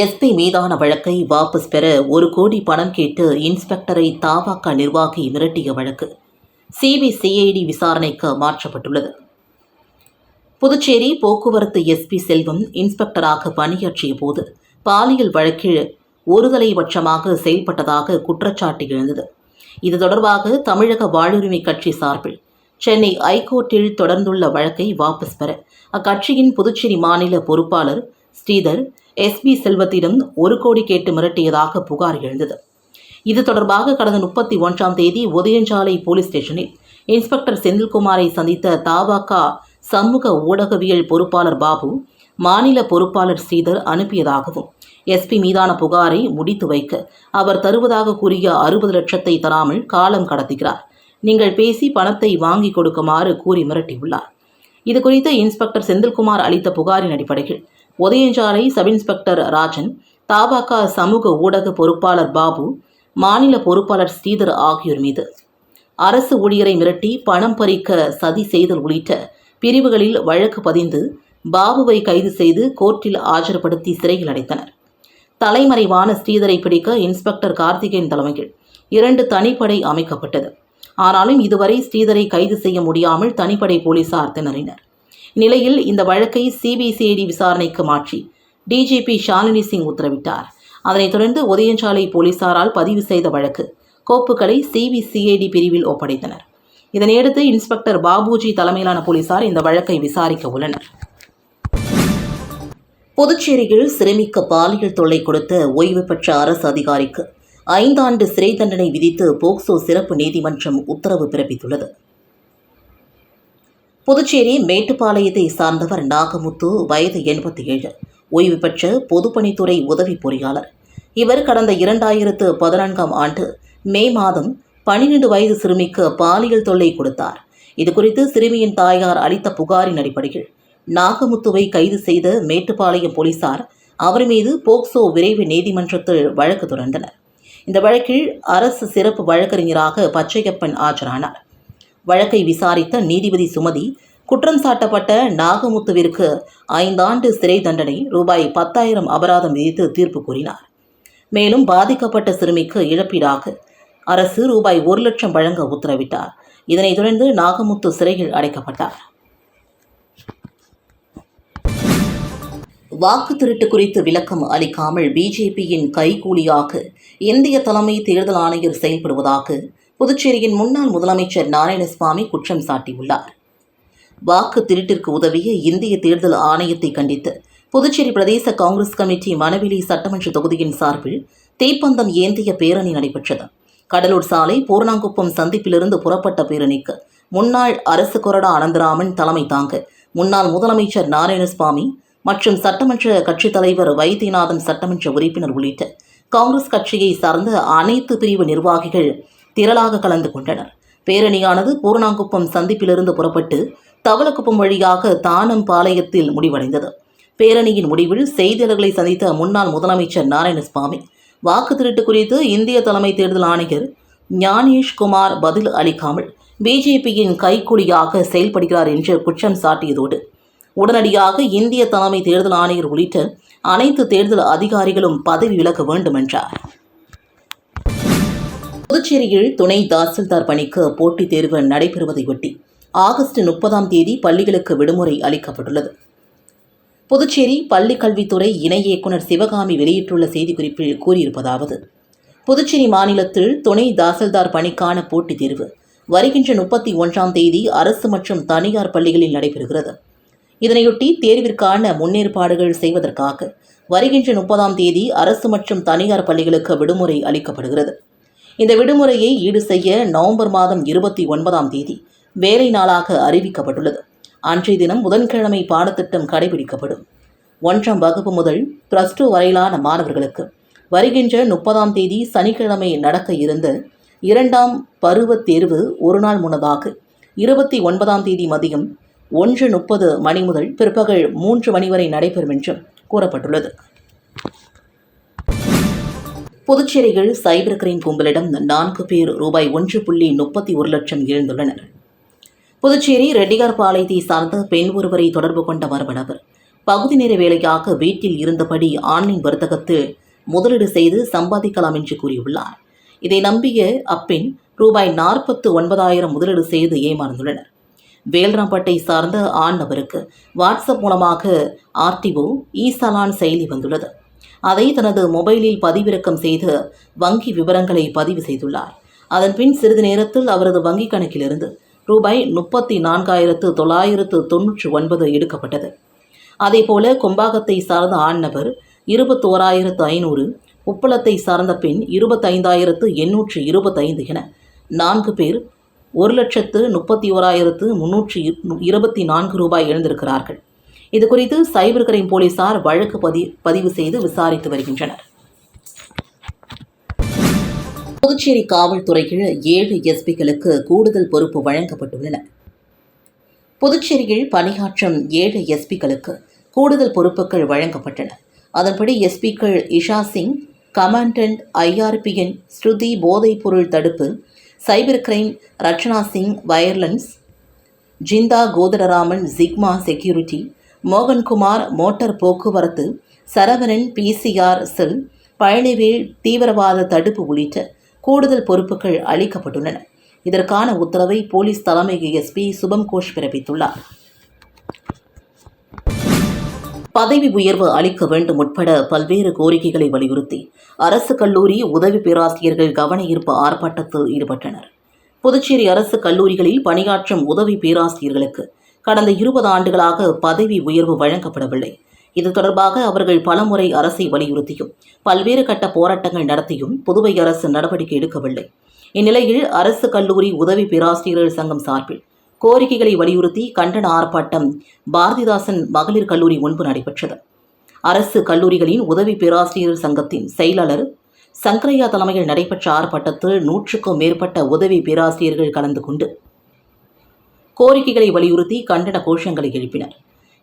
SP மீதான வழக்கை வாபஸ் பெற ஒரு கோடி பணம் கேட்டு இன்ஸ்பெக்டரை தாவாக்க நிர்வாகி மிரட்டிய வழக்கு. சிபிசிஐடி விசாரணைக்கு மாற்றப்பட்டுள்ளது. புதுச்சேரி போக்குவரத்து எஸ்பி செல்வம் இன்ஸ்பெக்டராக பணியாற்றிய போது பாலியல் வழக்கில் ஒருதலைபட்சமாக செயல்பட்டதாக குற்றச்சாட்டு எழுந்தது. இது தொடர்பாக தமிழக வாழ்வுரிமை கட்சி சார்பில் சென்னை ஐகோர்ட்டில் தொடர்ந்துள்ள வழக்கை வாபஸ் பெற அக்கட்சியின் புதுச்சேரி மாநில பொறுப்பாளர் ஸ்ரீதர் எஸ்பி செல்வத்திடம் ஒரு கோடி கேட்டு மிரட்டியதாக புகார் எழுந்தது. இது தொடர்பாக கடந்த முப்பத்தி ஒன்றாம் தேதி உதயஞ்சாலை போலீஸ் ஸ்டேஷனில் இன்ஸ்பெக்டர் செந்தில்குமாரை சந்தித்த தாவாக்கா சமூக ஊடகவியல் பொறுப்பாளர் பாபு மாநில பொறுப்பாளர் ஸ்ரீதர் அனுப்பியதாகவும் எஸ்பி மீதான புகாரை முடித்து வைக்க அவர் தருவதாக கூறிய அறுபது லட்சத்தை தராமல் காலம் கடத்துகிறார். நீங்கள் பேசி பணத்தை வாங்கி கொடுக்குமாறு கூறி மிரட்டியுள்ளார். இதுகுறித்து இன்ஸ்பெக்டர் செந்தில்குமார் அளித்த புகாரின் அடிப்படையில் உதயஞ்சாலை சப் இன்ஸ்பெக்டர் ராஜன் தாபாக சமூக ஊடக பொறுப்பாளர் பாபு மாநில பொறுப்பாளர் ஸ்ரீதர் ஆகியோர் மீது. அரசு ஊழியரை மிரட்டி பணம் பறிக்க சதி செய்தல் உள்ளிட்ட பிரிவுகளில் வழக்கு பதிந்து பாபுவை கைது செய்து கோர்ட்டில் ஆஜர்படுத்தி சிறையில் அடைத்தனர். தலைமறைவான ஸ்ரீதரை பிடிக்க இன்ஸ்பெக்டர் கார்த்திகேயன் தலைமையில் இரண்டு தனிப்படை அமைக்கப்பட்டது. ஆனாலும் இதுவரை ஸ்ரீதரை கைது செய்ய முடியாமல் தனிப்படை போலீசார் திணறினர். இந்நிலையில் இந்த வழக்கை சிபிசிஐடி விசாரணைக்கு மாற்றி டிஜிபி ஷாலினி சிங் உத்தரவிட்டார். அதனைத் தொடர்ந்து உதயஞ்சாலை போலீசாரால் பதிவு செய்த வழக்கு கோப்புகளை சிபிசிஐடி பிரிவில் ஒப்படைத்தனர். இதனையடுத்து இன்ஸ்பெக்டர் பாபுஜி தலைமையிலான போலீசார் இந்த வழக்கை விசாரிக்க உள்ளனர். புதுச்சேரியில் சிறுமிக்கு பாலியல் தொல்லை கொடுத்த ஓய்வு பெற்ற அரசு அதிகாரிக்கு ஐந்தாண்டு சிறை தண்டனை விதித்து போக்சோ சிறப்பு நீதிமன்றம் உத்தரவு பிறப்பித்துள்ளது. புதுச்சேரி மேட்டுப்பாளையத்தை சார்ந்தவர் நாகமுத்து வயது எண்பத்தி ஏழு ஓய்வு பெற்ற பொதுப்பணித்துறை உதவி பொறியாளர். இவர் கடந்த இரண்டாயிரத்து பதினான்காம் ஆண்டு மே மாதம் பனிரெண்டு வயது சிறுமிக்கு பாலியல் தொல்லை கொடுத்தார். இதுகுறித்து சிறுமியின் தாயார் அளித்த புகாரின் அடிப்படையில் நாகமுத்துவை கைது செய்த மேட்டுப்பாளையம் போலீசார் அவர் மீது போக்சோ விரைவு நீதிமன்றத்தில் வழக்கு தொடர்ந்தனர். இந்த வழக்கில் அரசு சிறப்பு வழக்கறிஞராக பச்சையப்பன் ஆஜரானார். வழக்கை விசாரித்த நீதிபதி சுமதி குற்றம் சாட்டப்பட்ட நாகமுத்துவிற்கு ஐந்தாண்டு சிறை தண்டனை ரூபாய் பத்தாயிரம் அபராதம் விதித்து தீர்ப்பு கூறினார். மேலும் பாதிக்கப்பட்ட சிறுமிக்கு இழப்பீடாக அரசு ரூபாய் ஒரு லட்சம் வழங்க உத்தரவிட்டார். இதனைத் தொடர்ந்து நாகமுத்து சிறையில் அடைக்கப்பட்டார். வாக்கு திருட்டு குறித்து விளக்கம் அளிக்காமல் பிஜேபியின் கைகூலியாக இந்திய தலைமை தேர்தல் ஆணையர் செயல்படுவதாக புதுச்சேரியின் முன்னாள் முதலமைச்சர் நாராயணசுவாமி குற்றம் சாட்டியுள்ளார். வாக்கு திருட்டிற்கு உதவிய இந்திய தேர்தல் ஆணையத்தை கண்டித்து புதுச்சேரி பிரதேச காங்கிரஸ் கமிட்டி மணவெளி சட்டமன்ற தொகுதியின் சார்பில் தீப்பந்தம் ஏந்திய பேரணி நடைபெற்றது. கடலூர் சாலை பூர்ணாங்குப்பம் சந்திப்பிலிருந்து புறப்பட்ட பேரணிக்கு முன்னாள் அரசு கொறடா அனந்தராமன் தலைமை தாங்க முன்னாள் முதலமைச்சர் நாராயணசுவாமி மற்றும் சட்டமன்ற கட்சித் தலைவர் வைத்தியநாதன் சட்டமன்ற உறுப்பினர் உள்ளிட்ட காங்கிரஸ் கட்சியை சார்ந்த அனைத்து பிரிவு நிர்வாகிகள் திரளாக கலந்து கொண்டனர். பேரணியானது பூர்ணாங்குப்பம் சந்திப்பிலிருந்து புறப்பட்டு தவளக்குப்பம் வழியாக தானம் பாளையத்தில் முடிவடைந்தது. பேரணியின் முடிவில் செய்தியாளர்களை சந்தித்த முன்னாள் முதலமைச்சர் நாராயணசுவாமி வாக்கு திருட்டு குறித்து இந்திய தலைமை தேர்தல் ஆணையர் ஞானேஷ் குமார் பதில் அளிக்காமல் பிஜேபியின் கைக்கூலியாக செயல்படுகிறார் என்று குற்றம் சாட்டியதோடு உடனடியாக இந்திய தலைமை தேர்தல் ஆணையர் உள்ளிட்ட அனைத்து தேர்தல் அதிகாரிகளும் பதவி விலக வேண்டும் என்றார். புதுச்சேரியில் துணை தாசில்தார் பணிக்கு போட்டித் தேர்வு நடைபெறுவதையொட்டி ஆகஸ்ட் முப்பதாம் தேதி பள்ளிகளுக்கு விடுமுறை அளிக்கப்பட்டுள்ளது. புதுச்சேரி பள்ளி கல்வித்துறை இணை இயக்குனர் சிவகாமி வெளியிட்டுள்ள செய்திக்குறிப்பில் கூறியிருப்பதாவது புதுச்சேரி மாநிலத்தில் துணை தாசில்தார் பணிக்கான போட்டித் தேர்வு வருகின்ற முப்பத்தி ஒன்றாம் தேதி அரசு மற்றும் தனியார் பள்ளிகளில் நடைபெறுகிறது. இதனையொட்டி தேர்விற்கான முன்னேற்பாடுகள் செய்வதற்காக வருகின்ற முப்பதாம் தேதி அரசு மற்றும் தனியார் பள்ளிகளுக்கு விடுமுறை அளிக்கப்படுகிறது. இந்த விடுமுறையை ஈடு செய்ய நவம்பர் மாதம் இருபத்தி ஒன்பதாம் தேதி வேலை நாளாக அறிவிக்கப்பட்டுள்ளது. அன்றைய தினம் புதன்கிழமை பாடத்திட்டம் கடைபிடிக்கப்படும். ஒன்றாம் வகுப்பு முதல் ப்ளஸ் டூ வரையிலான மாணவர்களுக்கு வருகின்ற முப்பதாம் தேதி சனிக்கிழமை நடக்க இருந்த இரண்டாம் பருவத் தேர்வு ஒரு நாள் முன்னதாக இருபத்தி ஒன்பதாம் தேதி மதியம் ஒன்று முப்பது மணி முதல் பிற்பகல் மூன்று மணி வரை நடைபெறும் என்றும் கூறப்பட்டுள்ளது. புதுச்சேரியில் சைபர் கிரைம் கும்பலிடம் நான்கு பேர் ரூபாய் ஒன்று புள்ளி முப்பத்தி ஒரு லட்சம் இழந்துள்ளனர். புதுச்சேரி ரெட்டிகார்பாளையத்தை சார்ந்த பெண் ஒருவரை தொடர்பு கொண்ட மர்ம நபர் பகுதி நேர வேலையாக வீட்டில் இருந்தபடி ஆன்லைன் வர்த்தகத்தில் முதலீடு செய்து சம்பாதிக்கலாம் என்று கூறியுள்ளார். இதை நம்பிய அப்பெண் ரூபாய் நாற்பத்து ஒன்பதாயிரம் முதலீடு செய்து ஏமாந்துள்ளனர். வேல்ராம்பட்டை சார்ந்த ஆண் நபருக்கு வாட்ஸ்அப் மூலமாக ஆர்டிஓ இ சலான் செயலி வந்துள்ளது. அதை தனது மொபைலில் பதிவிறக்கம் செய்து வங்கி விவரங்களை பதிவு செய்துள்ளார். அதன்பின் சிறிது நேரத்தில் அவரது வங்கிக் கணக்கிலிருந்து ரூபாய் முப்பத்தி நான்காயிரத்து தொள்ளாயிரத்து தொன்னூற்றி ஒன்பது எடுக்கப்பட்டது. அதேபோல கொம்பாகத்தை சார்ந்த ஆண் நபர் இருபத்தோராயிரத்து ஐநூறு உப்பளத்தை சார்ந்த பெண் இருபத்தைந்தாயிரத்து எண்ணூற்று இருபத்தைந்து என நான்கு பேர் ஒரு லட்சத்து முப்பத்தி ஓராயிரத்து முன்னூற்றி இரு- இருபத்தி நான்கு ரூபாய் இழந்திருக்கிறார்கள். இது குறித்து சைபர் கிரைம் போலீசார் வழக்கு பதி பதிவு செய்து விசாரித்து வருகின்றனர். புதுச்சேரி காவல்துறையில் ஏழு எஸ்பிகளுக்கு கூடுதல் பொறுப்பு வழங்கப்பட்டுள்ளன. புதுச்சேரியில் பணியாற்றும் ஏழு எஸ்பிகளுக்கு கூடுதல் பொறுப்புகள் வழங்கப்பட்டன. அதன்படி எஸ்பிக்கள் இஷா சிங் கமாண்டன்ட் ஐஆர்பிஎன் ஸ்ருதி போதைப்பொருள் தடுப்பு cyber crime Rachana Singh wireless Zinta கோதரராமன் sigma security Mohankumar motor போக்குவரத்து சரவணன் பிசிஆர் செல் பழனிவேல் தீவிரவாத தடுப்பு உள்ளிட்ட கூடுதல் பொறுப்புகள் அளிக்கப்பட்டுள்ளன. இதற்கான உத்தரவை போலீஸ் தலைமை எஸ்பி சுபம் கோஷ் பிறப்பித்துள்ளார். பதவி உயர்வு அளிக்க வேண்டும் உட்பட பல்வேறு கோரிக்கைகளை வலியுறுத்தி அரசு கல்லூரி உதவி பேராசிரியர்கள் கவன ஈர்ப்பு ஆர்ப்பாட்டத்தில் ஈடுபட்டனர். புதுச்சேரி அரசு கல்லூரிகளில் பணியாற்றும் உதவி பேராசிரியர்களுக்கு கடந்த இருபது ஆண்டுகளாக பதவி உயர்வு வழங்கப்படவில்லை. இது தொடர்பாக அவர்கள் பலமுறை அரசை வலியுறுத்தியும் பல்வேறு கட்ட போராட்டங்கள் நடத்தியும் புதுவை அரசு நடவடிக்கை எடுக்கவில்லை. இந்நிலையில் அரசு கல்லூரி உதவி பேராசிரியர்கள் சங்கம் சார்பில் கோரிக்கைகளை வலியுறுத்தி கண்டன ஆர்ப்பாட்டம் பாரதிதாசன் மகளிர் கல்லூரி முன்பு நடைபெற்றது. அரசு கல்லூரிகளின் உதவி பேராசிரியர் சங்கத்தின் செயலாளர் சங்கரையா தலைமையில் நடைபெற்ற ஆர்ப்பாட்டத்தில் நூற்றுக்கும் மேற்பட்ட உதவி பேராசிரியர்கள் கலந்து கொண்டு கோரிக்கைகளை வலியுறுத்தி கண்டன கோஷங்களை எழுப்பினர்.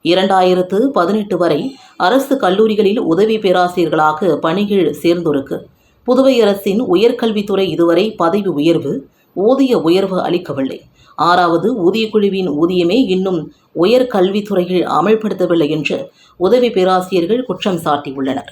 இரண்டாயிரத்து பதினெட்டு வரை அரசு கல்லூரிகளில் உதவி பேராசிரியர்களாக பணிகள் சேர்ந்தோருக்கு புதுவை அரசின் உயர்கல்வித்துறை இதுவரை பதவி உயர்வு ஊதிய உயர்வு அளிக்கவில்லை. ஆறாவது ஊதியக்குழுவின் ஊதியமே இன்னும் உயர்கல்வித்துறையில் அமல்படுத்தவில்லை என்று உதவி பேராசிரியர்கள் குற்றம் சாட்டியுள்ளனர்.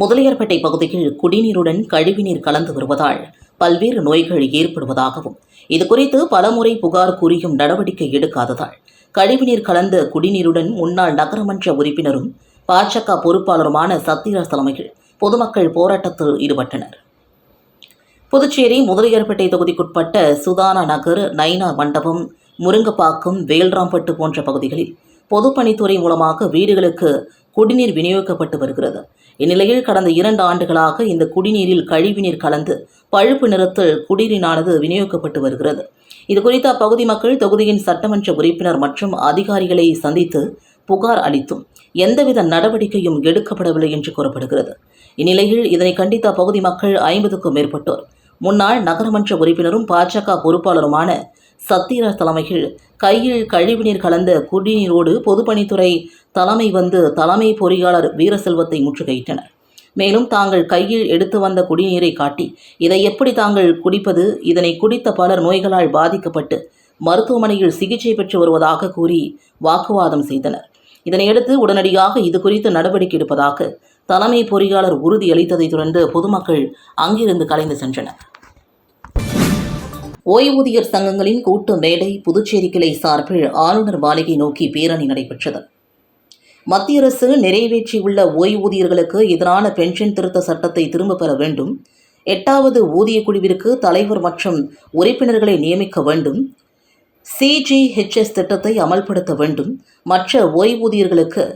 முதலியார்பேட்டை பகுதியில் குடிநீருடன் கழிவுநீர் கலந்து வருவதால் பல்வேறு நோய்கள் ஏற்படுவதாகவும் இதுகுறித்து பலமுறை புகார் கூறியும் நடவடிக்கை எடுக்காததால் கழிவுநீர் கலந்த குடிநீருடன் முன்னாள் நகரமன்ற உறுப்பினரும் பாஜக பொறுப்பாளருமான சத்யராஜ் தலைமையில் பொதுமக்கள் போராட்டத்தில் ஈடுபட்டனர். புதுச்சேரி முதலியார்பேட்டை தொகுதிக்குட்பட்ட சுதானா நகர் நைனா மண்டபம் முருங்கப்பாக்கம் வேல்ராம்பட்டு போன்ற பகுதிகளில் பொதுப்பணித்துறை மூலமாக வீடுகளுக்கு குடிநீர் விநியோகிக்கப்பட்டு வருகிறது. இந்நிலையில் கடந்த இரண்டு ஆண்டுகளாக இந்த குடிநீரில் கழிவுநீர் கலந்து பழுப்பு நிறத்தில் குடிநீரானது விநியோகிக்கப்பட்டு வருகிறது. இதுகுறித்து அப்பகுதி மக்கள் தொகுதியின் சட்டமன்ற உறுப்பினர் மற்றும் அதிகாரிகளை சந்தித்து புகார் அளித்தும் எந்தவித நடவடிக்கையும் எடுக்கப்படவில்லை என்று கூறப்படுகிறது. இந்நிலையில் இதனை கண்டித்த அப்பகுதி மக்கள் ஐம்பதுக்கும் மேற்பட்டோர். முன்னாள் நகரமன்ற உறுப்பினரும் பாஜக பொறுப்பாளருமான சத்யராஜ் தலைமையில் கையில் கழிவுநீர் கலந்த குடிநீரோடு பொதுப்பணித்துறை தலைமை வந்து தலைமை பொறியாளர் வீரசெல்வத்தை முற்றுகையிட்டனர். மேலும் தாங்கள் கையில் எடுத்து வந்த குடிநீரை காட்டி இதை எப்படி தாங்கள் குடிப்பது? இதனை குடித்த பலர் நோய்களால் பாதிக்கப்பட்டு மருத்துவமனையில் சிகிச்சை பெற்று வருவதாக கூறி வாக்குவாதம் செய்தனர். இதனையடுத்து உடனடியாக இது குறித்து நடவடிக்கை எடுப்பதாக தலைமை பொறியாளர் உறுதியளித்ததைத் தொடர்ந்து பொதுமக்கள் அங்கிருந்து கலைந்து சென்றனர். ஓய்வூதியர் சங்கங்களின் கூட்டு மேடை புதுச்சேரி கிளை சார்பில் ஆளுநர் மாளிகை நோக்கி பேரணி நடைபெற்றது. மத்திய அரசு நிறைவேற்றியுள்ள ஓய்வூதியர்களுக்கு எதிரான பென்ஷன் திருத்த சட்டத்தை திரும்பப் பெற வேண்டும். எட்டாவது ஊதியக் குழுவிற்கு தலைவர் மற்றும் உறுப்பினர்களை நியமிக்க வேண்டும். சிஜிஹெச்எஸ் திட்டத்தை அமல்படுத்த வேண்டும். மற்ற ஓய்வூதியர்களுக்கு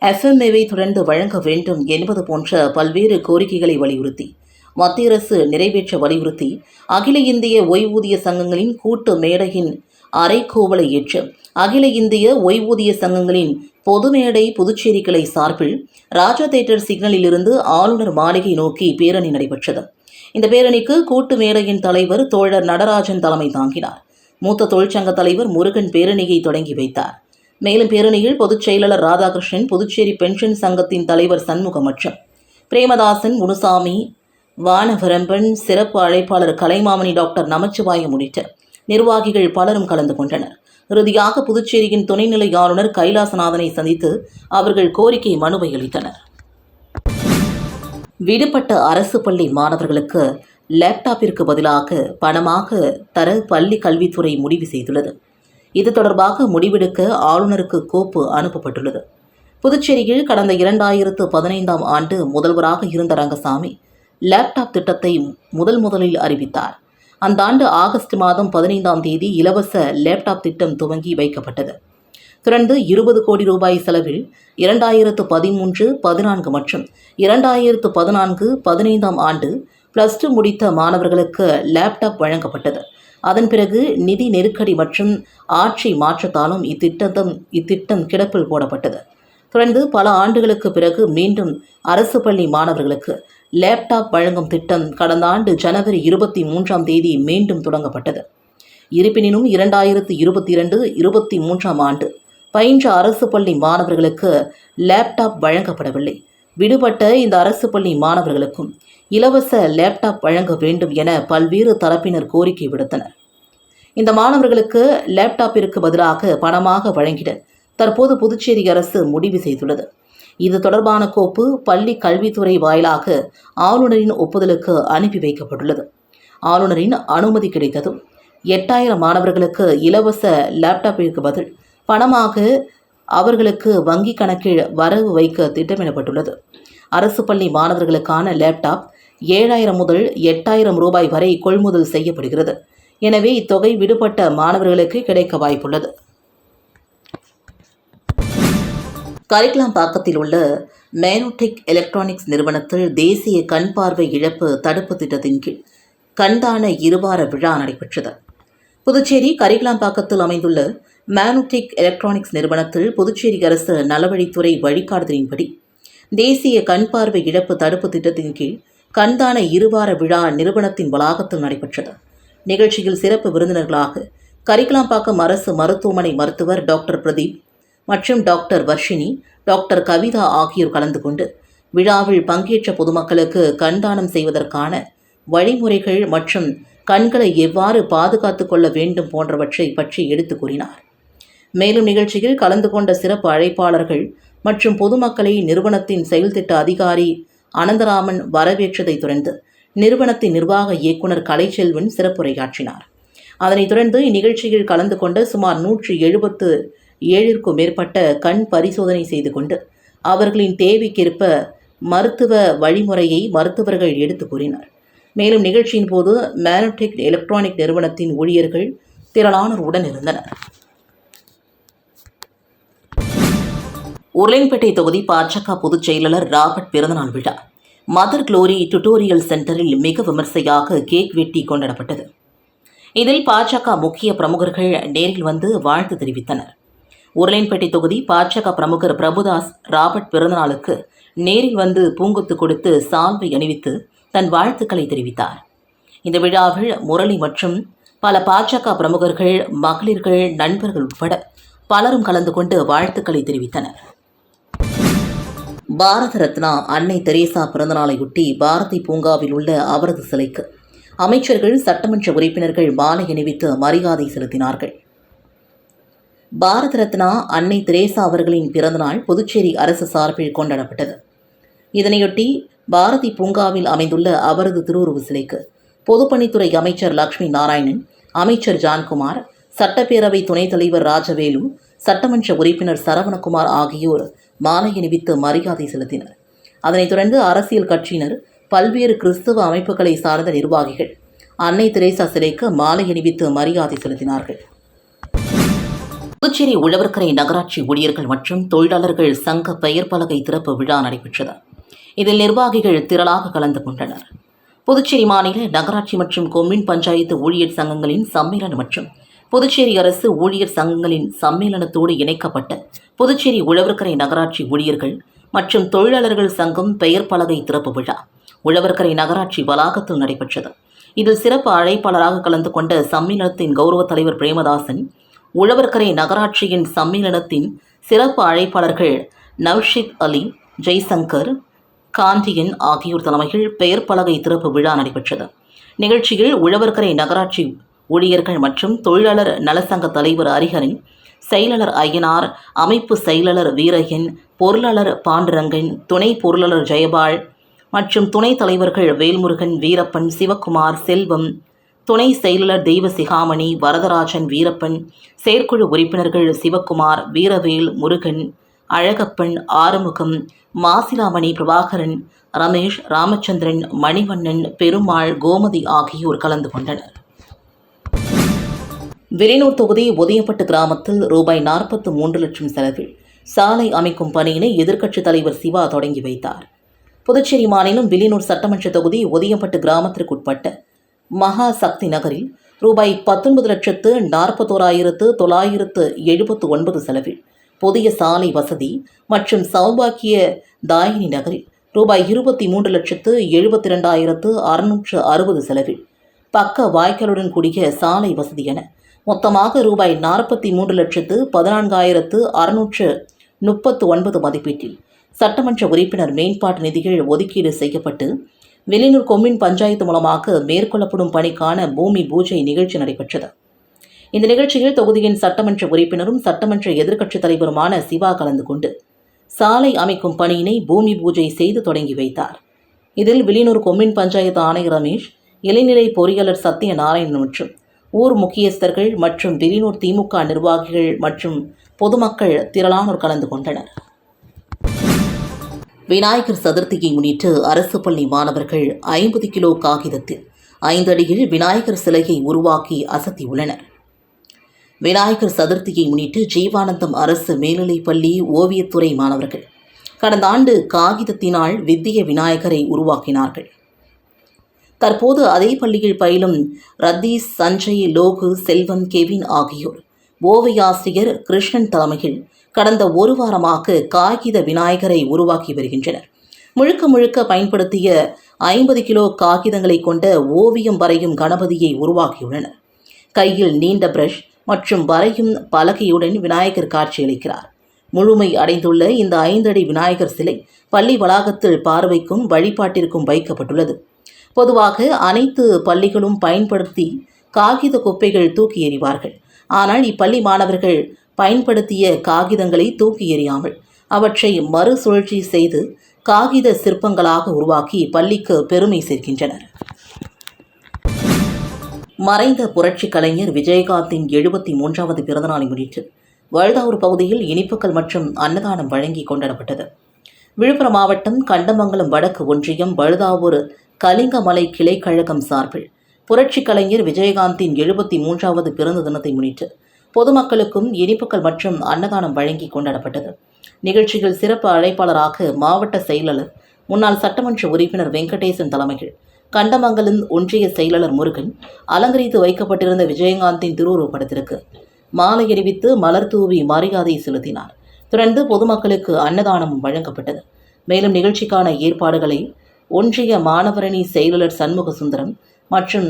எஃப்எம்ஏவை தொடர்ந்து வழங்க வேண்டும் என்பது போன்ற பல்வேறு கோரிக்கைகளை வலியுறுத்தி மத்திய அரசு நிறைவேற்ற வலியுறுத்தி அகில இந்திய ஓய்வூதிய சங்கங்களின் கூட்டு மேடையின் அரைக்கோவலை ஏற்று அகில இந்திய ஓய்வூதிய சங்கங்களின் பொது மேடை புதுச்சேரி கிளை சார்பில் ராஜா தேட்டர் சிக்னலிலிருந்து ஆளுநர் மாளிகை நோக்கி பேரணி நடைபெற்றது. இந்த பேரணிக்கு கூட்டு மேடையின் தலைவர் தோழர் நடராஜன் தலைமை தாங்கினார். மூத்த தொழிற்சங்க தலைவர் முருகன் பேரணியை தொடங்கி வைத்தார். மேலும் பேரணியில் பொதுச் செயலாளர் ராதாகிருஷ்ணன் புதுச்சேரி பென்ஷன் சங்கத்தின் தலைவர் சண்முகம் மற்றும் பிரேமதாசன் முனுசாமி வானவரம்பன் சிறப்பு அழைப்பாளர் கலைமாமணி டாக்டர் நமச்சிவாயம் உள்ளிட்ட நிர்வாகிகள் பலரும் கலந்து கொண்டனர். இறுதியாக புதுச்சேரியின் துணைநிலை ஆளுநர் கைலாசநாதனை சந்தித்து அவர்கள் கோரிக்கை மனுவை அளித்தனர். விடுபட்ட அரசு பள்ளி மாணவர்களுக்கு லேப்டாப்பிற்கு பதிலாக பணமாக தர பள்ளி கல்வித்துறை முடிவு செய்துள்ளது. இது தொடர்பாக முடிவெடுக்க ஆளுநருக்கு கோப்பு அனுப்பப்பட்டுள்ளது. புதுச்சேரியில் கடந்த இரண்டாயிரத்து பதினைந்தாம் ஆண்டு முதல்வராக இருந்த ரங்கசாமி லேப்டாப் திட்டத்தை முதல் முதலில் அறிவித்தார். அந்த ஆண்டு ஆகஸ்ட் மாதம் பதினைந்தாம் தேதி இலவச லேப்டாப் திட்டம் துவங்கி வைக்கப்பட்டது. தொடர்ந்து இருபது கோடி ரூபாய் செலவில் இரண்டாயிரத்து பதிமூன்று பதினான்கு மற்றும் இரண்டாயிரத்து பதினான்கு பதினைந்தாம் ஆண்டு பிளஸ் டூ முடித்த மாணவர்களுக்கு லேப்டாப் வழங்கப்பட்டது. அதன் பிறகு நிதி நெருக்கடி மற்றும் ஆட்சி மாற்றத்தாலும் இத்திட்டம் இத்திட்டம் கிடப்பில் போடப்பட்டது. தொடர்ந்து பல ஆண்டுகளுக்கு பிறகு மீண்டும் அரசு பள்ளி மாணவர்களுக்கு லேப்டாப் வழங்கும் திட்டம் கடந்த ஆண்டு ஜனவரி இருபத்தி மூன்றாம் தேதி மீண்டும் தொடங்கப்பட்டது. இருப்பினும் இரண்டாயிரத்து இருபத்தி இரண்டு இருபத்தி மூன்றாம் ஆண்டு பயின்ற அரசு பள்ளி மாணவர்களுக்கு லேப்டாப் வழங்கப்படவில்லை. விடுபட்ட இந்த அரசு பள்ளி மாணவர்களுக்கும் இலவச லேப்டாப் வழங்க வேண்டும் என பல்வேறு தரப்பினர் கோரிக்கை விடுத்தனர். இந்த மாணவர்களுக்கு லேப்டாப்பிற்கு பதிலாக பணமாக வழங்கிட தற்போது புதுச்சேரி அரசு முடிவு செய்துள்ளது. இது தொடர்பான கோப்பு பள்ளி கல்வித்துறை வாயிலாக ஆளுநரின் ஒப்புதலுக்கு அனுப்பி வைக்கப்பட்டுள்ளது. ஆளுநரின் அனுமதி கிடைத்ததும் எட்டாயிரம் மாணவர்களுக்கு இலவச லேப்டாப்பிற்கு பதில் பணமாக அவர்களுக்கு வங்கி கணக்கில் வரவு வைக்க திட்டமிடப்பட்டுள்ளது. அரசு பள்ளி மாணவர்களுக்கான லேப்டாப் ஏழாயிரம் முதல் எட்டாயிரம் ரூபாய் வரை கொள்முதல் செய்யப்படுகிறது. எனவே இத்தொகை விடுபட்ட மாணவர்களுக்கு கிடைக்க வாய்ப்புள்ளது. கரிக்கலாம்பாக்கத்தில் உள்ள மேனோடெக் எலக்ட்ரானிக்ஸ் நிறுவனத்தில் தேசிய கண் பார்வை இழப்பு தடுப்பு திட்டத்தின் கீழ் கண்தான இருவார விழா நடைபெற்றது. புதுச்சேரி கரிக்குலாம்பாக்கத்தில் அமைந்துள்ள மேனோடெக் எலக்ட்ரானிக்ஸ் நிறுவனத்தில் புதுச்சேரி அரசு நலவழித்துறை வழிகாட்டுதலின்படி தேசிய கண் பார்வை இழப்பு தடுப்பு திட்டத்தின் கீழ் கண்தான இருவார விழா நிறுவனத்தின் வளாகத்தில் நடைபெற்றது. நிகழ்ச்சியில் சிறப்பு விருந்தினர்களாக கரிக்கலாம்பாக்கம் அரசு மருத்துவமனை மருத்துவர் டாக்டர் பிரதீப் மற்றும் டாக்டர் வர்ஷினி டாக்டர் கவிதா ஆகியோர் கலந்து கொண்டு விழாவில் பங்கேற்ற பொதுமக்களுக்கு கண்தானம் செய்வதற்கான வழிமுறைகள் மற்றும் கண்களை எவ்வாறு பாதுகாத்து கொள்ள வேண்டும் போன்றவற்றை பற்றி எடுத்து கூறினார். மேலும் நிகழ்ச்சியில் கலந்து கொண்ட சிறப்பு அழைப்பாளர்கள் மற்றும் பொதுமக்களை நிறுவனத்தின் செயல்திட்ட அதிகாரி அனந்தராமன் வரவேற்றதைத் தொடர்ந்து நிறுவனத்தின் நிர்வாக இயக்குனர் கலைச்செல்வன் சிறப்புரையாற்றினார். அதனைத் தொடர்ந்து இந்நிகழ்ச்சியில் கலந்து கொண்ட சுமார் நூற்றி எழுபத்து ஏழிற்கும் மேற்பட்ட கண் பரிசோதனை செய்து கொண்டு அவர்களின் தேவைக்கேற்ப மருத்துவ வழிமுறையை மருத்துவர்கள் எடுத்து கூறினர். மேலும் நிகழ்ச்சியின் போது மேனோடெக் எலக்ட்ரானிக் நிறுவனத்தின் ஊழியர்கள் திரளானோர் உடன் இருந்தனர். உருளைப்பேட்டை தொகுதி பாஜக பொதுச் செயலாளர் ராபர்ட் பிறந்தநாள் விழா. மதர் குளோரி டுட்டோரியல் சென்டரில் மிக விமர்சையாக கேக் வெட்டி கொண்டாடப்பட்டது. இதில் பாஜக முக்கிய பிரமுகர்கள் நேரில் வந்து வாழ்த்து தெரிவித்தனர். உருளைன்பேட்டை தொகுதி பாஜக பிரமுகர் பிரபுதாஸ் ராபர்ட் பிறந்தநாளுக்கு நேரில் வந்து பூங்குத்து கொடுத்து சால்வை அணிவித்து தன் வாழ்த்துக்களை தெரிவித்தார். இந்த விழாவில் முரளி மற்றும் பல பாஜக பிரமுகர்கள் மகளிர்கள் நண்பர்கள் உட்பட பலரும் கலந்து கொண்டு வாழ்த்துக்களை தெரிவித்தனர். பாரத ரத்னா அன்னை தெரேசா பிறந்தநாளையொட்டி பாரதி பூங்காவில் உள்ள அவரது சிலைக்கு அமைச்சர்கள் சட்டமன்ற உறுப்பினர்கள் மாலை அணிவித்து மரியாதை செலுத்தினார்கள். பாரத ரத்னா அன்னை தெரேசா அவர்களின் பிறந்தநாள் புதுச்சேரி அரசு சார்பில் கொண்டாடப்பட்டது. இதனையொட்டி பாரதி பூங்காவில் அமைந்துள்ள அவரது திருவுருவ சிலைக்கு பொதுப்பணித்துறை அமைச்சர் லக்ஷ்மி நாராயணன் அமைச்சர் ஜான்குமார் சட்டப்பேரவை துணைத் தலைவர் ராஜவேலு சட்டமன்ற உறுப்பினர் சரவணகுமார் ஆகியோர் மாலை அணிவித்து மரியாதை செலுத்தினர். அதனைத் தொடர்ந்து அரசியல் கட்சியினர் பல்வேறு கிறிஸ்தவ அமைப்புகளை சார்ந்த நிர்வாகிகள் அன்னை திரேசா சிலைக்கு மாலை அணிவித்து மரியாதை செலுத்தினார்கள். புதுச்சேரி உழவர்கரை நகராட்சி ஊழியர்கள் மற்றும் தொழிலாளர்கள் சங்க பெயர் பலகை திறப்பு விழா நடைபெற்றது. இதில் நிர்வாகிகள் திரளாக கலந்து கொண்டனர். புதுச்சேரி மாநில நகராட்சி மற்றும் கொம்யூன் பஞ்சாயத்து ஊழியர் சங்கங்களின் சம்மேளனம் மற்றும் புதுச்சேரி அரசு ஊழியர் சங்கங்களின் சம்மேளனத்தோடு இணைக்கப்பட்ட புதுச்சேரி உழவர்கரை நகராட்சி ஊழியர்கள் மற்றும் தொழிலாளர்கள் சங்கம் பெயர் பலகை திறப்பு விழா உழவர்கரை நகராட்சி வளாகத்தில் நடைபெற்றது. இதில் சிறப்பு அழைப்பாளராக கலந்து கொண்ட சம்மேளனத்தின் கௌரவ தலைவர் பிரேமதாசன் உழவர்கரை நகராட்சியின் சம்மேளனத்தின் சிறப்பு அழைப்பாளர்கள் நவ்ஷித் அலி ஜெய்சங்கர் காந்தியன் ஆகியோர் தலைமையில் பெயர் பலகை திறப்பு விழா நடைபெற்றது. நிகழ்ச்சியில் உழவர்கரை நகராட்சி ஊழியர்கள் மற்றும் தொழிலாளர் நலசங்க தலைவர் ஹரிஹரன் செயலாளர் ஐயனார் அமைப்பு செயலாளர் வீரகின் பொருளாளர் பாண்டுரங்கன் துணை பொருளாளர் ஜெயபால் மற்றும் துணைத் தலைவர்கள் வேல்முருகன் வீரப்பன் சிவக்குமார் செல்வம் துணை செயலர் தெய்வ சிகாமணி வரதராஜன் வீரப்பன் செயற்குழு உறுப்பினர்கள் சிவக்குமார் வீரவேல் முருகன் அழகப்பன் ஆறுமுகம் மாசிலாமணி பிரபாகரன் ரமேஷ் ராமச்சந்திரன் மணிவண்ணன் பெருமாள் கோமதி ஆகியோர் கலந்து கொண்டனர். விரைனூர் தொகுதி உதயப்பட்டு கிராமத்தில் ரூபாய் நாற்பத்து மூன்று லட்சம் செலவில் சாலை அமைக்கும் பணியினை எதிர்க்கட்சித் தலைவர் சிவா தொடங்கி வைத்தார். புதுச்சேரி மாநிலம் வில்லியனூர் சட்டமன்ற தொகுதி உதயப்பட்டு கிராமத்திற்குட்பட்ட மகா சக்தி நகரில் ரூபாய் பத்தொன்பது லட்சத்து நாற்பத்தோராயிரத்து தொள்ளாயிரத்து எழுபத்து ஒன்பது செலவில் புதிய சாலை வசதி மற்றும் சௌபாக்கிய தாயினி நகரில் ரூபாய் இருபத்தி மூன்று லட்சத்து எழுபத்தி ரெண்டாயிரத்து அறுநூற்று அறுபது செலவில் பக்க வாய்க்காலுடன் கூடிய சாலை வசதி என மொத்தமாக ரூபாய் நாற்பத்தி மூன்று லட்சத்து பதினான்காயிரத்து அறுநூற்று முப்பத்து ஒன்பது மதிப்பீட்டில் சட்டமன்ற உறுப்பினர் மேம்பாட்டு நிதிகள் ஒதுக்கீடு செய்யப்பட்டு வெளியூர் கொம்மின் பஞ்சாயத்து மூலமாக மேற்கொள்ளப்படும் பணிக்கான பூமி பூஜை நிகழ்ச்சி நடைபெற்றது. இந்த நிகழ்ச்சியில் தொகுதியின் சட்டமன்ற உறுப்பினரும் சட்டமன்ற எதிர்க்கட்சித் தலைவருமான சிவா கலந்து கொண்டு சாலை அமைக்கும் பணியினை பூமி பூஜை செய்து தொடங்கி வைத்தார். இதில் வில்லியனூர் கொம்மின் பஞ்சாயத்து ஆணையர் ரமேஷ் இளைநிலை பொறியாளர் சத்திய நாராயணன் மற்றும் ஊர் முக்கியஸ்தர்கள் மற்றும் வில்லியனூர் திமுக நிர்வாகிகள் மற்றும் பொதுமக்கள் திரளானோர் கலந்து கொண்டனர். விநாயகர் சதுர்த்தியை முன்னிட்டு அரசு பள்ளி மாணவர்கள் ஐம்பது கிலோ காகிதத்தில் ஐந்தடியில் விநாயகர் சிலையை உருவாக்கி அசத்தியுள்ளனர். விநாயகர் சதுர்த்தியை முன்னிட்டு ஜீவானந்தம் அரசு மேல்நிலைப் பள்ளி ஓவியத்துறை மாணவர்கள் கடந்த ஆண்டு காகிதத்தினால் வித்திய விநாயகரை உருவாக்கினார்கள். தற்போது அதே பள்ளியில் பயிலும் ரத்தீஸ் சஞ்சய் லோகு செல்வம் கெவின் ஆகியோர் ஓவியாசிரியர் கிருஷ்ணன் தலைமையில் கடந்த ஒரு வாரமாக காகித விநாயகரை உருவாக்கி வருகின்றனர். முழுக்க முழுக்க பயன்படுத்திய ஐம்பது கிலோ காகிதங்களை கொண்ட ஓவியம் வரையும் கணபதியை உருவாக்கியுள்ளனர். கையில் நீண்ட பிரஷ் மற்றும் வரையும் பலகையுடன் விநாயகர் காட்சியளிக்கிறார் முழுமை அடைந்துள்ள இந்த ஐந்தடி விநாயகர் சிலை பள்ளி வளாகத்தில் பார்வைக்கும் வழிபாட்டிற்கும் வைக்கப்பட்டுள்ளது. பொதுவாக அனைத்து பள்ளிகளும் பயன்படுத்தி காகித குப்பைகள் தூக்கி எறிவார்கள். ஆனால் இப்பள்ளி மாணவர்கள் பயன்படுத்திய காகிதங்களை தூக்கி எறியாமல் அவற்றை மறுசுழற்சி செய்து காகித சிற்பங்களாக உருவாக்கி பள்ளிக்கு பெருமை சேர்க்கின்றனர். மறைந்த புரட்சி கலைஞர் விஜயகாந்தின் எழுபத்தி மூன்றாவது பிறந்தநாளை முன்னிட்டு வழுதாவூர் பகுதியில் இனிப்புகள் மற்றும் அன்னதானம் வழங்கி கொண்டாடப்பட்டது. விழுப்புரம் மாவட்டம் கண்டமங்கலம் வடக்கு ஒன்றியம் வழுதாவூர் கலிங்கமலை கிளைக்கழகம் சார்பில் புரட்சி கலைஞர் விஜயகாந்தின் எழுபத்தி மூன்றாவது பிறந்த தினத்தை முன்னிட்டு பொதுமக்களுக்கும் இனிப்புகள் மற்றும் அன்னதானம் வழங்கி கொண்டாடப்பட்டது. நிகழ்ச்சியில் சிறப்பு அழைப்பாளராக மாவட்ட செயலாளர் முன்னாள் சட்டமன்ற உறுப்பினர் வெங்கடேசன் தலைமையில் கண்டமங்கலம் ஒன்றிய செயலாளர் முருகன் அலங்கரித்து வைக்கப்பட்டிருந்த விஜயகாந்தின் திருவுருவப்படத்திற்கு மாலை அறிவித்து மலர் தூவி மரியாதை செலுத்தினார். தொடர்ந்து பொதுமக்களுக்கு அன்னதானமும் வழங்கப்பட்டது. மேலும் நிகழ்ச்சிக்கான ஏற்பாடுகளை ஒன்றிய மாணவரணி செயலாளர் சண்முக சுந்தரம் மற்றும்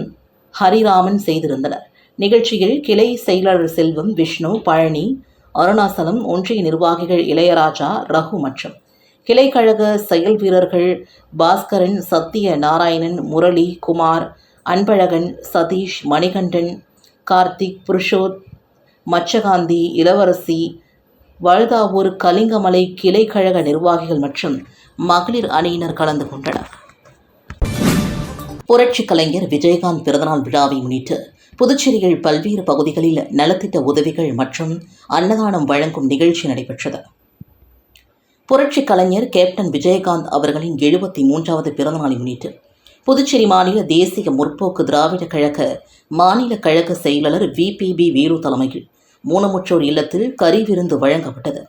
ஹரிராமன் செய்திருந்தனர். நிகழ்ச்சியில் கிளை செயலாளர் செல்வம் விஷ்ணு பழனி அருணாசலம் ஒன்றிய நிர்வாகிகள் இளையராஜா ரகு மற்றும் கிளைக்கழக செயல் வீரர்கள் பாஸ்கரன் சத்திய நாராயணன் முரளி குமார் அன்பழகன் சதீஷ் மணிகண்டன் கார்த்திக் புருஷோத் மச்சகாந்தி இளவரசி வழுதாவூர் கலிங்கமலை கிளைக்கழக நிர்வாகிகள் மற்றும் மகளிர் அணியினர் கலந்து கொண்டனர். புரட்சி கலைஞர் விஜயகாந்த் பிறந்தநாள் விழாவை முன்னிட்டு புதுச்சேரியில் பல்வேறு பகுதிகளில் நலத்திட்ட உதவிகள் மற்றும் அன்னதானம் வழங்கும் நிகழ்ச்சி நடைபெற்றது. புரட்சி கலைஞர் கேப்டன் விஜயகாந்த் அவர்களின் எழுபத்தி மூன்றாவது பிறந்தநாளை முன்னிட்டு புதுச்சேரி மாநில தேசிய முற்போக்கு திராவிட கழக மாநில கழக செயலாளர் விபிபி வீரு தலைமையில் மூலமுற்றோர் இல்லத்தில் கறி விருந்து வழங்கப்பட்டது.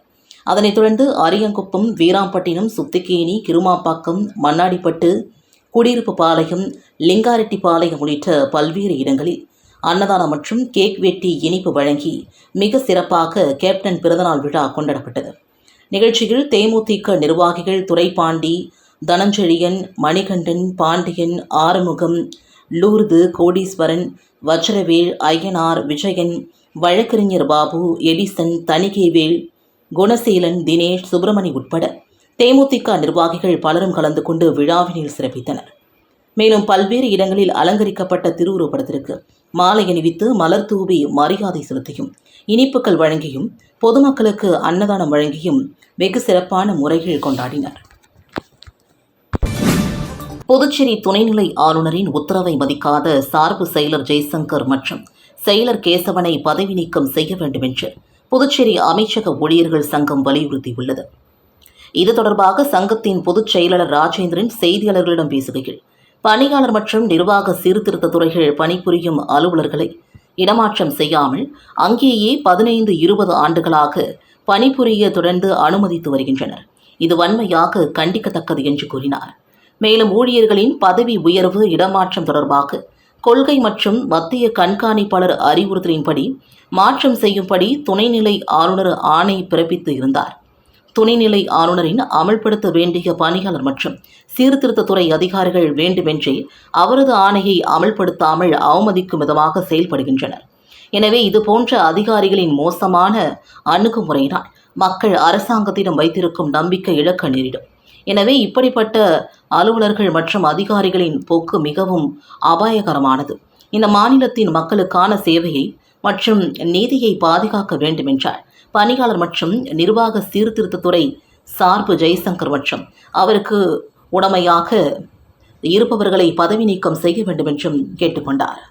அதனைத் தொடர்ந்து அரியங்குப்பம் வீராம்பட்டினம் சுத்திகேணி கிருமாப்பாக்கம் மண்ணாடிப்பட்டு குடியிருப்பு பாளையம் லிங்காரெட்டிப்பாளையம் உள்ளிட்ட பல்வேறு இடங்களில் அன்னதானம் மற்றும் கேக் வெட்டி இனிப்பு வழங்கி மிக சிறப்பாக கேப்டன் பிறந்தநாள் விழா கொண்டாடப்பட்டது. நிகழ்ச்சியில் தேமுதிக நிர்வாகிகள் துரைபாண்டி தனஞ்செழியன் மணிகண்டன் பாண்டியன் ஆறுமுகம் லூர்து கோடீஸ்வரன் வஜ்ரவேல் ஐயனார் விஜயன் வழக்கறிஞர் பாபு எடிசன் தணிகைவேல் குணசீலன் தினேஷ் சுப்பிரமணி உட்பட தேமுதிக நிர்வாகிகள் பலரும் கலந்து கொண்டு விழாவினில் சிறப்பித்தனர். மேலும் பல்வேறு இடங்களில் அலங்கரிக்கப்பட்ட திருவுருவப்படத்திற்கு மாலை அணிவித்து மலர் தூவி மரியாதை செலுத்தியும் இனிப்புகள் வழங்கியும் பொதுமக்களுக்கு அன்னதானம் வழங்கியும் வெகு சிறப்பான முறைகள் கொண்டாடினர். புதுச்சேரி துணைநிலை ஆளுநரின் உத்தரவை மதிக்காத சார்பு செயலர் ஜெய்சங்கர் மற்றும் செயலர் கேசவனை பதவி நீக்கம் செய்ய வேண்டும் என்று புதுச்சேரி அமைச்சக ஊழியர்கள் சங்கம் வலியுறுத்தியுள்ளது. இது தொடர்பாக சங்கத்தின் பொதுச் செயலாளர் ராஜேந்திரன் செய்தியாளர்களிடம் பேசுகையில் பணியாளர் மற்றும் நிர்வாக சீர்திருத்த துறைகள் பணிபுரியும் அலுவலர்களை இடமாற்றம் செய்யாமல் அங்கேயே பதினைந்து இருபது ஆண்டுகளாக பணிபுரிய தொடர்ந்து அனுமதித்து வருகின்றனர். இது வன்மையாக கண்டிக்கத்தக்கது என்று கூறினார். மேலும் ஊழியர்களின் பதவி உயர்வு இடமாற்றம் தொடர்பாக கொள்கை மற்றும் மத்திய கண்காணிப்பாளர் அறிவுறுத்தலின்படி மாற்றம் செய்யும்படி துணைநிலை ஆளுநர் ஆணை பிறப்பித்து இருந்தார். துணைநிலை ஆளுநரின் அமல்படுத்த வேண்டிய பணியாளர் மற்றும் சீர்திருத்தத்துறை அதிகாரிகள் வேண்டுமென்றே அவரது ஆணையை அமல்படுத்தாமல் அவமதிக்கும் விதமாக செயல்படுகின்றனர். எனவே இதுபோன்ற அதிகாரிகளின் மோசமான அணுகுமுறையினால் மக்கள் அரசாங்கத்திடம் வைத்திருக்கும் நம்பிக்கை இழக்க நேரிடும். எனவே இப்படிப்பட்ட அலுவலர்கள் மற்றும் அதிகாரிகளின் போக்கு மிகவும் அபாயகரமானது. இந்த மாநிலத்தின் மக்களுக்கான சேவையை மற்றும் நீதியை பாதுகாக்க வேண்டும் என்றார் பணியாளர் மற்றும் நிர்வாக சீர்திருத்தத்துறை சார்பு ஜெய்சங்கர் மற்றும் அவருக்கு உடமையாக இருப்பவர்களை பதவி நீக்கம் செய்ய வேண்டும் என்றும் கேட்டுக்கொண்டார்.